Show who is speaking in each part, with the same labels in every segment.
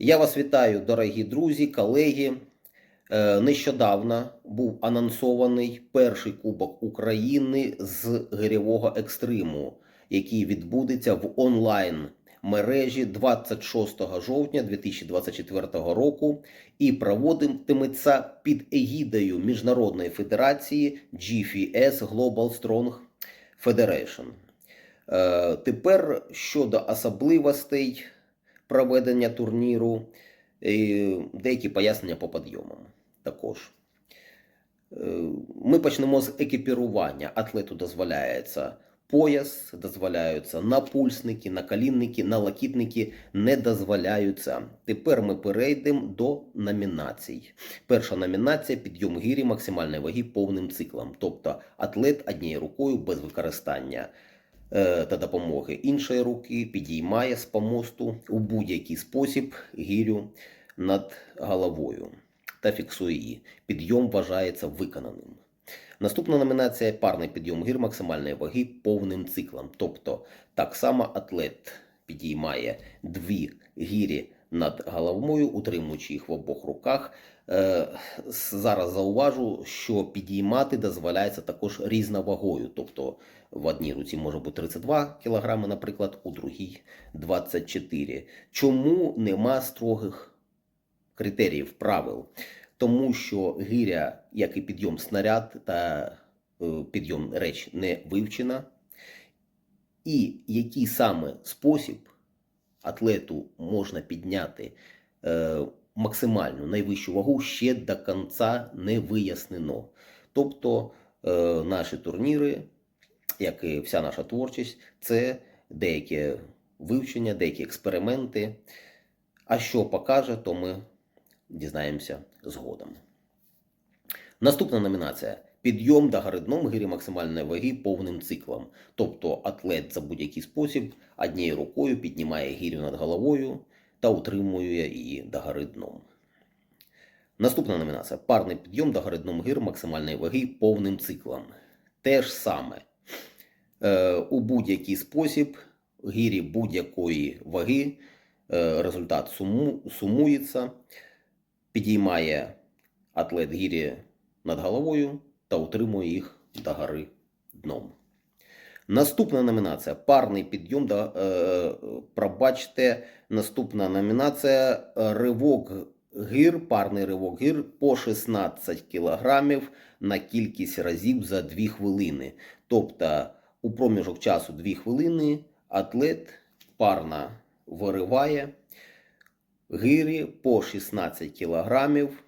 Speaker 1: Я вас вітаю, дорогі друзі, колеги. Е, Нещодавно був анонсований перший Кубок України з гирьового екстриму, який відбудеться в онлайн мережі 26 жовтня 2024 року і проводитиметься під егідою Міжнародної федерації GFS Global Strong Federation. Е, Тепер щодо особливостей проведення турніру, і деякі пояснення по підйомам також. Е, Ми почнемо з екіпірування. Атлету дозволяється пояс, дозволяються напульсники, наколінники, налокітники не дозволяються. Тепер ми перейдемо до номінацій. Перша номінація підйом гірі максимальної ваги повним циклом. Тобто атлет однією рукою без використання та допомоги іншої руки підіймає з помосту у будь-який спосіб гірю над головою та фіксує її. Підйом вважається виконаним. Наступна номінація парний підйом гір максимальної ваги повним циклом. Тобто так само атлет підіймає дві гірі над головою, утримуючи їх в обох руках. Е, зараз зауважу, що підіймати дозволяється також різновагою. Тобто в одній руці може бути 32 кг, наприклад, у другій 24. Чому нема строгих критеріїв правил? Тому що гиря, як і підйом снаряд та е, підйом реч не вивчена. І який саме спосіб атлету можна підняти е, максимальну найвищу вагу ще до кінця не вияснено. Тобто е, наші турніри, як і вся наша творчість, це деякі вивчення, деякі експерименти. А що покаже, то ми дізнаємося згодом. Наступна номінація підйом до гаридном гирі максимальної ваги повним циклом. Тобто атлет за будь-який спосіб однією рукою піднімає гірю над головою та утримує її до гори. Наступна номінація парний підйом до гори дном гир максимальної ваги повним циклом. Те ж саме. Е, у будь-який спосіб гірі будь-якої ваги е, результат суму, сумується, підіймає атлет гірі над головою та утримує їх до гори дном. Наступна номінація парний підйом до е, пробачте. Наступна номінація ривок гір, парний ривок гір по 16 кілограмів на кількість разів за 2 хвилини. Тобто у проміжок часу 2 хвилини атлет парно вириває гирі по 16 кілограмів.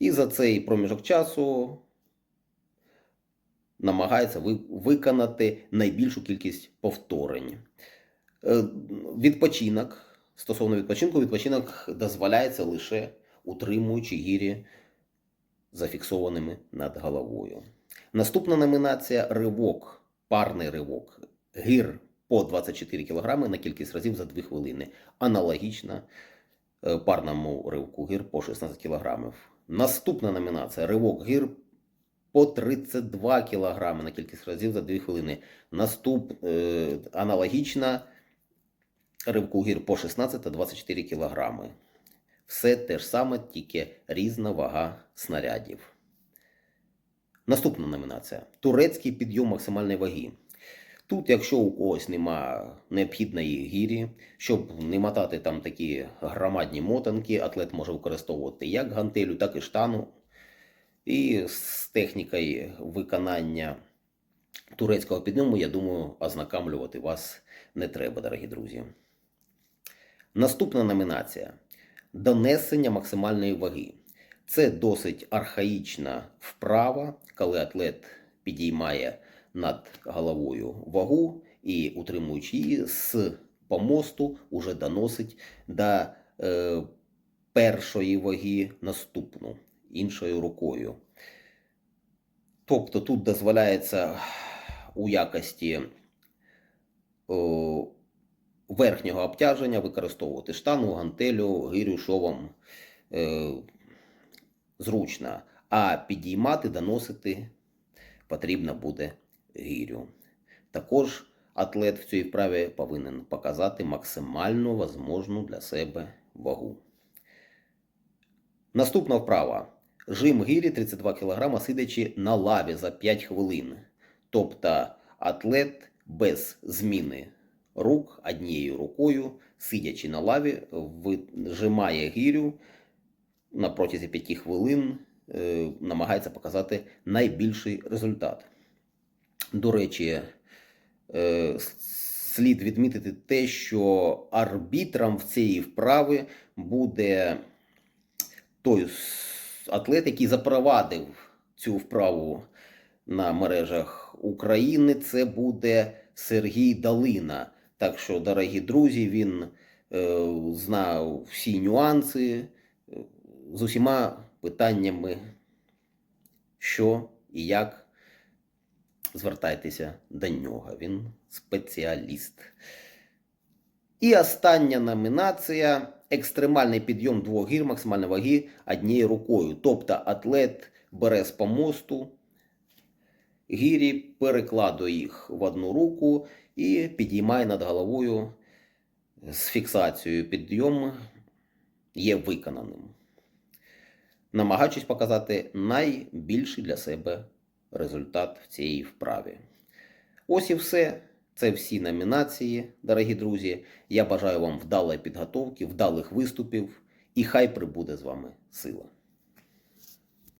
Speaker 1: І за цей проміжок часу намагається виконати найбільшу кількість повторень. Е, Відпочинок стосовно відпочинку, відпочинок дозволяється лише утримуючи гірі зафіксованими над головою. Наступна номінація ривок, парний ривок. Гір по 24 кг на кількість разів за 2 хвилини. Аналогічна е, парному ривку гір по 16 кг. Наступна номінація ривок гір по 32 кг на кількість разів за 2 хвилини. Наступ е, аналогічна ривку гір по 16 та 24 кг. Все те ж саме, тільки різна вага снарядів. Наступна номінація: турецький підйом максимальної ваги. Тут, якщо у когось нема необхідної гірі, щоб не мотати там такі громадні мотанки, атлет може використовувати як гантелю, так і штану. І з технікою виконання турецького підйому, я думаю, ознакомлювати вас не треба, дорогі друзі. Наступна номінація донесення максимальної ваги. Це досить архаїчна вправа, коли атлет підіймає над головою вагу і, утримуючи її з помосту, уже доносить до е, першої ваги наступну іншою рукою. Тобто тут дозволяється у якості о, верхнього обтяження використовувати штангу, гантелю, гирю, шовом е, зручно, а підіймати, доносити потрібно буде гирю. Також атлет в цій вправі повинен показати максимально возможну для себе вагу. Наступна вправа. Жим гирі 32 кг, сидячи на лаві за 5 хвилин. Тобто атлет без зміни рук однією рукою, сидячи на лаві, вижимає гирю на протязі 5 хвилин, е, намагається показати найбільший результат. До речі, е, слід відмітити те, що арбітром в цієї вправи буде той атлет, який запровадив цю вправу на мережах України. Це буде Сергій Далина. Так що, дорогі друзі, він е, знав всі нюанси е, з усіма питаннями, що і як. Звертайтеся до нього. Він спеціаліст. І остання номінація екстремальний підйом двох гір максимальної ваги однією рукою. Тобто атлет бере з помосту гірі, перекладує їх в одну руку і підіймає над головою з фіксацією. Підйом є виконаним. Намагаючись показати найбільший для себе результат в цієї вправі. Ось і все. Це всі номінації, дорогі друзі. Я бажаю вам вдалої підготовки, вдалих виступів, і хай прибуде з вами сила.